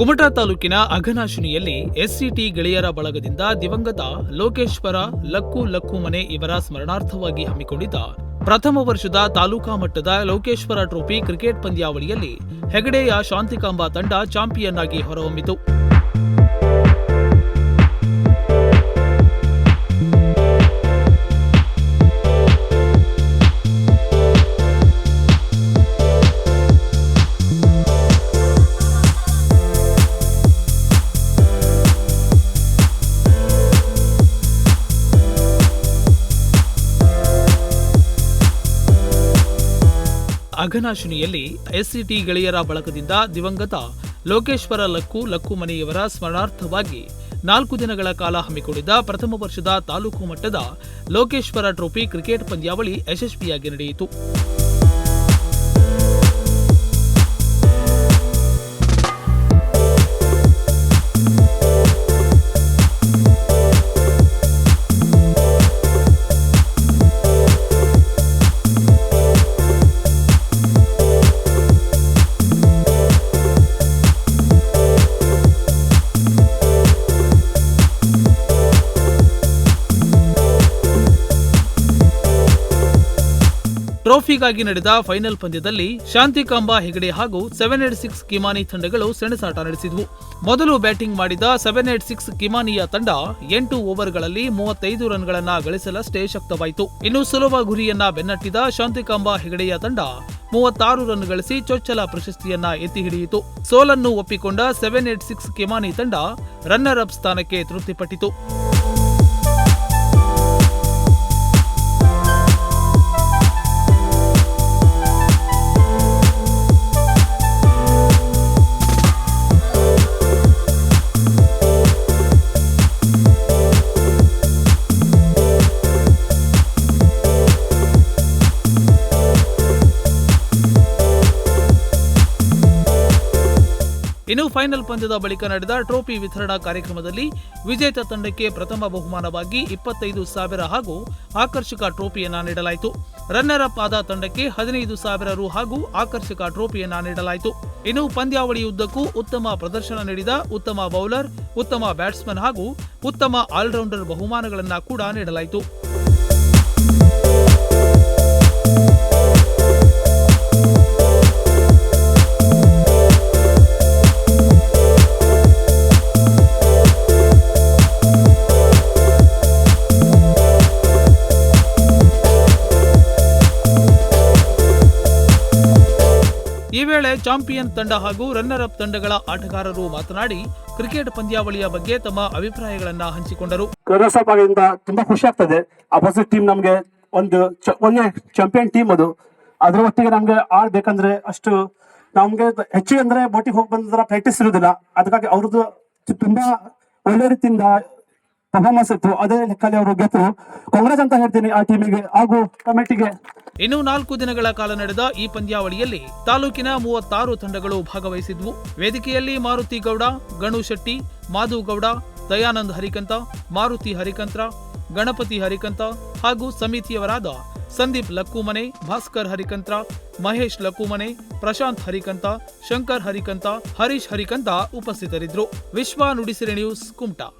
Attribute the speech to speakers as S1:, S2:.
S1: ಕುಮಟಾ ತಾಲೂಕಿನ ಅಘನಾಶಿನಿಯಲ್ಲಿ ಎಸ್ಸಿಟಿ ಗೆಳೆಯರ ಬಳಗದಿಂದ ದಿವಂಗತ ಲೋಕೇಶ್ವರ ಲಕ್ಕು ಲಕ್ಕು ಮನೆ ಇವರ ಸ್ಮರಣಾರ್ಥವಾಗಿ ಹಮ್ಮಿಕೊಂಡಿದ್ದ ಪ್ರಥಮ ವರ್ಷದ ತಾಲೂಕಾ ಮಟ್ಟದ ಲೋಕೇಶ್ವರ ಟ್ರೋಫಿ ಕ್ರಿಕೆಟ್ ಪಂದ್ಯಾವಳಿಯಲ್ಲಿ ಹೆಗಡೆಯ ಶಾಂತಿಕಾಂಬ ತಂಡ ಚಾಂಪಿಯನ್ ಆಗಿ ಹೊರಹೊಮ್ಮಿತು. ಅಘನಾಶಿನಿಯಲ್ಲಿ ಎಸ್ಸಿಟಿ ಗೆಳೆಯರ ಬಳಗದಿಂದ ದಿವಂಗತ ಲೋಕೇಶ್ವರ ಲಕ್ಕು ಲಕ್ಕು ಮನೆಯವರ ಸ್ಮರಣಾರ್ಥವಾಗಿ ನಾಲ್ಕು ದಿನಗಳ ಕಾಲ ಹಮ್ಮಿಕೊಂಡಿದ್ದ ಪ್ರಥಮ ವರ್ಷದ ತಾಲೂಕು ಮಟ್ಟದ ಲೋಕೇಶ್ವರ ಟ್ರೋಫಿ ಕ್ರಿಕೆಟ್ ಪಂದ್ಯಾವಳಿ ಯಶಸ್ವಿಯಾಗಿ ನಡೆಯಿತು. ಟ್ರೋಫಿಗಾಗಿ ನಡೆದ ಫೈನಲ್ ಪಂದ್ಯದಲ್ಲಿ ಶಾಂತಿಕಾಂಬಾ ಹೆಗಡೆ ಹಾಗೂ ಸೆವೆನ್ ಏಟ್ ಸಿಕ್ಸ್ ಕಿಮಾನಿ ತಂಡಗಳು ಸೆಣಸಾಟ ನಡೆಸಿದವು. ಮೊದಲು ಬ್ಯಾಟಿಂಗ್ ಮಾಡಿದ ಸೆವೆನ್ ಏಟ್ ಸಿಕ್ಸ್ ಕಿಮಾನಿಯ ತಂಡ ಎಂಟು ಓವರ್ಗಳಲ್ಲಿ ಮೂವತ್ತೈದು ರನ್ಗಳನ್ನ ಗಳಿಸಲಷ್ಟೇ ಶಕ್ತವಾಯಿತು. ಇನ್ನು ಸುಲಭ ಗುರಿಯನ್ನ ಬೆನ್ನಟ್ಟಿದ ಶಾಂತಿಕಾಂಬಾ ಹೆಗಡೆಯ ತಂಡ ಮೂವತ್ತಾರು ರನ್ ಗಳಿಸಿ ಚೊಚ್ಚಲ ಪ್ರಶಸ್ತಿಯನ್ನ ಎತ್ತಿ ಹಿಡಿಯಿತು. ಸೋಲನ್ನು ಒಪ್ಪಿಕೊಂಡ ಸೆವೆನ್ ಏಟ್ ಸಿಕ್ಸ್ ಕಿಮಾನಿ ತಂಡ ರನ್ನರ್ ಅಪ್ ಸ್ಥಾನಕ್ಕೆ ತೃಪ್ತಿಪಟ್ಟಿತು. ಇನ್ನು ಫೈನಲ್ ಪಂದ್ಯದ ಬಳಿಕ ನಡೆದ ಟ್ರೋಫಿ ವಿತರಣಾ ಕಾರ್ಯಕ್ರಮದಲ್ಲಿ ವಿಜೇತ ತಂಡಕ್ಕೆ ಪ್ರಥಮ ಬಹುಮಾನವಾಗಿ ಇಪ್ಪತ್ತೈದು ಸಾವಿರ ಹಾಗೂ ಆಕರ್ಷಕ ಟ್ರೋಫಿಯನ್ನ ನೀಡಲಾಯಿತು. ರನ್ನರ್ ಅಪ್ ಆದ ತಂಡಕ್ಕೆ ಹದಿನೈದು ಸಾವಿರ ರು ಹಾಗೂ ಆಕರ್ಷಕ ಟ್ರೋಫಿಯನ್ನ ನೀಡಲಾಯಿತು. ಇನ್ನು ಪಂದ್ಯಾವಳಿಯುದ್ದಕ್ಕೂ ಉತ್ತಮ ಪ್ರದರ್ಶನ ನೀಡಿದ ಉತ್ತಮ ಬೌಲರ್, ಉತ್ತಮ ಬ್ಯಾಟ್ಸ್ಮನ್ ಹಾಗೂ ಉತ್ತಮ ಆಲ್ರೌಂಡರ್ ಬಹುಮಾನಗಳನ್ನು ಕೂಡ ನೀಡಲಾಯಿತು. ಈ ವೇಳೆ ಚಾಂಪಿಯನ್ ತಂಡ ಹಾಗೂ ರನ್ನರ್ ಅಪ್ ತಂಡಗಳ ಆಟಗಾರರು ಮಾತನಾಡಿ, ಕ್ರಿಕೆಟ್ ಪಂದ್ಯಾವಳಿಯ ಬಗ್ಗೆ ತಮ್ಮ ಅಭಿಪ್ರಾಯಗಳನ್ನ ಹಂಚಿಕೊಂಡರು.
S2: ತುಂಬಾ ಖುಷಿ ಆಗ್ತದೆ. ಅಪೋಸಿಟ್ ಟೀಮ್ ನಮ್ಗೆ ಒಂದು ಒಂದೇ ಚಾಂಪಿಯನ್ ಟೀಮ್ ಅದು. ಅದ್ರ ಒಟ್ಟಿಗೆ ನಮ್ಗೆ ಆಡ್ಬೇಕಂದ್ರೆ ಅಷ್ಟು ನಮ್ಗೆ ಹೆಚ್ಚು ಅಂದ್ರೆ ಬೋಟಿಗೆ ಹೋಗಿ ಬಂದ್ರ ಪ್ರಾಕ್ಟೀಸ್ ಇರುವುದಿಲ್ಲ ಅದಕ್ಕಾಗಿ ಅವ್ರದ್ದು ತುಂಬಾ ಒಳ್ಳೆ ರೀತಿಯಿಂದ ಪರ್ಫಾರ್ಮೆನ್ಸ್ ಇತ್ತು. ಅದೇ ಲೆಕ್ಕದಲ್ಲಿ ಅವರು ಗೆದ್ದರು ಕಾಂಗ್ರೆಸ್ ಅಂತ ಹೇಳ್ತೀನಿ ಆ ಟೀಮಿಗೆ ಹಾಗೂ ಕಮಿಟಿಗೆ.
S1: ಇನ್ನು ನಾಲ್ಕು ದಿನಗಳ ಕಾಲ ನಡೆದ ಈ ಪಂದ್ಯಾವಳಿಯಲ್ಲಿ ತಾಲೂಕಿನ ಮೂವತ್ತಾರು ತಂಡಗಳು ಭಾಗವಹಿಸಿದ್ವು. ವೇದಿಕೆಯಲ್ಲಿ ಮಾರುತಿ ಗೌಡ, ಗಣು ಶೆಟ್ಟಿ, ಮಾಧು ಗೌಡ, ದಯಾನಂದ್ ಹರಿಕಂತ, ಮಾರುತಿ ಹರಿಕಂತ್ರ, ಗಣಪತಿ ಹರಿಕಂತ ಹಾಗೂ ಸಮಿತಿಯವರಾದ ಸಂದೀಪ್ ಲಕ್ಕುಮನೆ, ಭಾಸ್ಕರ್ ಹರಿಕಂತ್ರ, ಮಹೇಶ್ ಲಕ್ಕುಮನೆ, ಪ್ರಶಾಂತ್ ಹರಿಕಂತ, ಶಂಕರ್ ಹರಿಕಂತ, ಹರೀಶ್ ಹರಿಕಂತ ಉಪಸ್ಥಿತರಿದ್ದರು. ವಿಶ್ವ ನುಡಿಸಿರಿ ನ್ಯೂಸ್ ಕುಮಟಾ.